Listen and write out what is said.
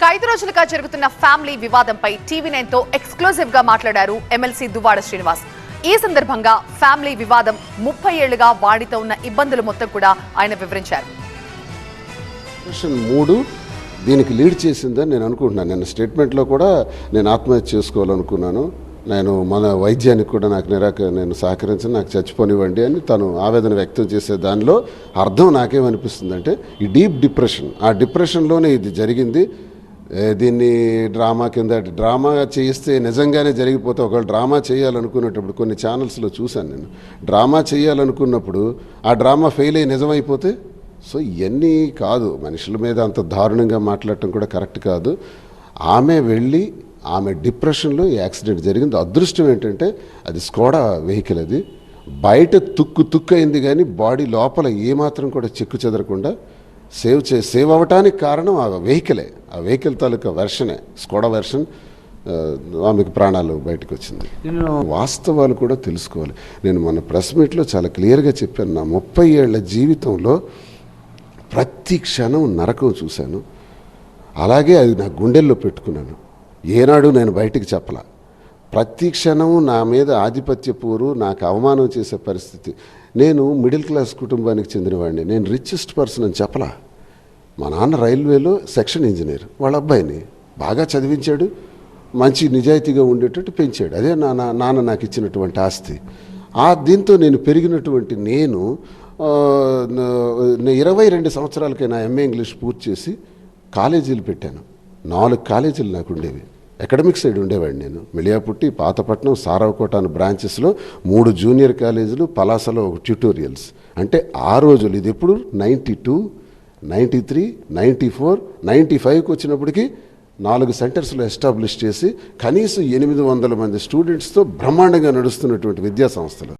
ఇక ఐదు రోజులుగా జరుగుతున్న ఫ్యామిలీ వివాదంపై టీవీ నైన్తో ఎక్స్క్లూజివ్గా మాట్లాడారు ఎమ్మెల్సీ దువ్వాడ శ్రీనివాస్. ఈ సందర్భంగా ఫ్యామిలీ వివాదం ముప్పై ఏళ్ళుగా వాడితో ఉన్న ఇబ్బందులు మొత్తం కూడా ఆయన వివరించారు. మూడు దీనికి లీడ్ చేసిందని నేను అనుకుంటున్నాను. నేను స్టేట్మెంట్లో కూడా నేను ఆత్మహత్య చేసుకోవాలనుకున్నాను. నేను మన వైద్యానికి కూడా నాకు నిరాక నేను సహకరించను నాకు చచ్చిపోనివ్వండి అని తను ఆవేదన వ్యక్తం చేసే దానిలో అర్థం నాకేమనిపిస్తుందంటే ఈ డీప్ డిప్రెషన్ ఆ డిప్రెషన్లోనే ఇది జరిగింది. దీన్ని డ్రామా కింద డ్రామా చేయిస్తే నిజంగానే జరిగిపోతే ఒకవేళ డ్రామా చేయాలనుకునేటప్పుడు కొన్ని ఛానల్స్లో చూశాను నేను. డ్రామా చేయాలనుకున్నప్పుడు ఆ డ్రామా ఫెయిల్ అయ్యి నిజమైపోతే సో ఇవన్నీ కాదు. మనుషుల మీద అంత దారుణంగా మాట్లాడటం కూడా కరెక్ట్ కాదు. ఆమె వెళ్ళి ఆమె డిప్రెషన్లో యాక్సిడెంట్ జరిగింది. అదృష్టం ఏంటంటే అది స్కోడా వెహికల్ అది. బయట తుక్కు తుక్కు అయింది కానీ బాడీ లోపల ఏమాత్రం కూడా చెక్కు చెదరకుండా సేవ్ చే సేవ్ అవ్వటానికి కారణం ఆ వెహికలే. ఆ వెహికల్ తాలూకా వెర్షనే స్కోడా వెర్షన్ ఆమెకు ప్రాణాలు బయటకు వచ్చింది వాస్తవాలు కూడా తెలుసుకోవాలి. నేను మన ప్రెస్ మీట్లో చాలా క్లియర్గా చెప్పాను. నా ముప్పై ఏళ్ళ జీవితంలో ప్రతి క్షణం నరకం చూశాను. అలాగే అది నా గుండెల్లో పెట్టుకున్నాను. ఏనాడు నేను బయటికి చెప్పలా. ప్రతి క్షణం నా మీద ఆధిపత్య పోరు నాకు అవమానం చేసే పరిస్థితి నేను మిడిల్ క్లాస్ కుటుంబానికి చెందినవాడిని. నేను రిచెస్ట్ పర్సన్ అని చెప్పలా. మా నాన్న రైల్వేలో సెక్షన్ ఇంజనీర్ వాళ్ళ అబ్బాయిని. బాగా చదివించాడు. మంచి నిజాయితీగా ఉండేటట్టు పెంచాడు. అదే నా నాన్న నాకు ఇచ్చినటువంటి ఆస్తి. ఆ దీంతో నేను పెరిగినటువంటి నేను ఇరవై రెండు సంవత్సరాలకైనా ఎంఏ ఇంగ్లీష్ పూర్తి చేసి కాలేజీలు పెట్టాను. నాలుగు కాలేజీలు నాకు ఉండేవి. అకాడమిక్ సైడ్ ఉండేవాడిని నేను. మిలియాపుట్టి పాతపట్నం సారవకోట అనే బ్రాంచెస్లో మూడు జూనియర్ కాలేజీలు పలాసలో ఒక ట్యూటోరియల్స్ అంటే ఆ రోజులు ఇది ఎప్పుడు? Ninety two ninety three ninety four ninety ఫైవ్కి వచ్చినప్పటికీ నాలుగు సెంటర్స్లో ఎస్టాబ్లిష్ చేసి కనీసం ఎనిమిది వందల మంది స్టూడెంట్స్తో బ్రహ్మాండంగా నడుస్తున్నటువంటి విద్యా సంస్థలు.